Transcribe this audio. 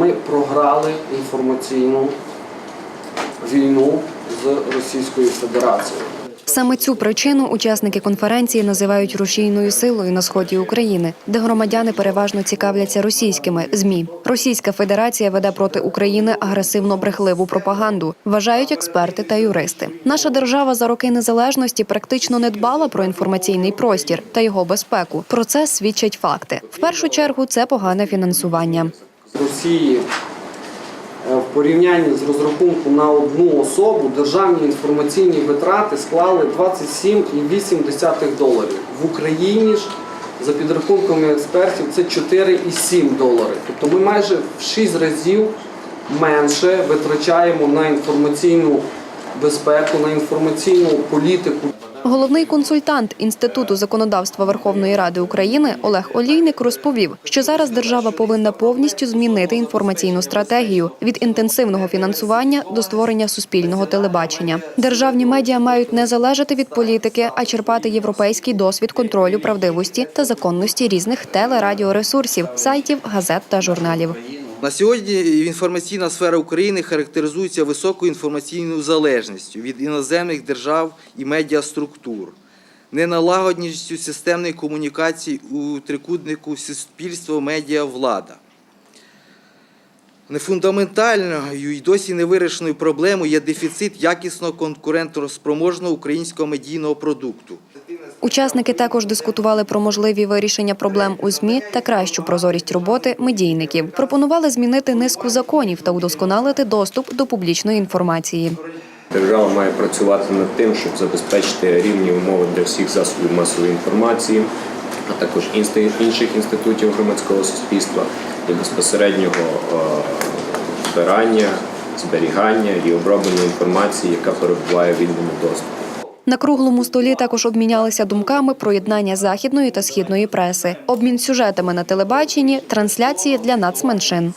ми програли інформаційну війну з Російською Федерацією. Саме цю причину учасники конференції називають рушійною силою на сході України, де громадяни переважно цікавляться російськими змі. Російська Федерація веде проти України агресивно брехливу пропаганду, вважають експерти та юристи. Наша держава за роки незалежності практично не дбала про інформаційний простір та його безпеку. Про це свідчать факти. В першу чергу це погане фінансування. Росії е, в порівнянні з розрахунку на одну особу державні інформаційні витрати склали 27,8 доларів. В Україні ж за підрахунками експертів це 4,7 долари. Тобто ми майже в 6 разів менше витрачаємо на інформаційну безпеку, на інформаційну політику. Головний консультант Інституту законодавства Верховної Ради України Олег Олійник розповів, що зараз держава повинна повністю змінити інформаційну стратегію від інтенсивного фінансування до створення суспільного телебачення. Державні медіа мають не залежати від політики, а черпати європейський досвід контролю правдивості та законності різних телерадіоресурсів, сайтів, газет та журналів. На сьогодні інформаційна сфера України характеризується високою інформаційною залежністю від іноземних держав і медіаструктур, неналагодністю системної комунікації у трикутнику суспільство, медіа, влада. Нефундаментальною і досі невирішеною проблемою є дефіцит якісного конкурентоспроможного українського медійного продукту. Учасники також дискутували про можливі вирішення проблем у змі та кращу прозорість роботи медійників. Пропонували змінити низку законів та удосконалити доступ до публічної інформації. Держава має працювати над тим, щоб забезпечити рівні умови для всіх засобів масової інформації, а також інших інститутів громадського суспільства для безпосереднього е, збирання, зберігання і оброблення інформації, яка перебуває в вільному доступі. На круглому столі також обмінялися думками про єднання західної та східної преси, обмін сюжетами на телебаченні, трансляції для нацменшин.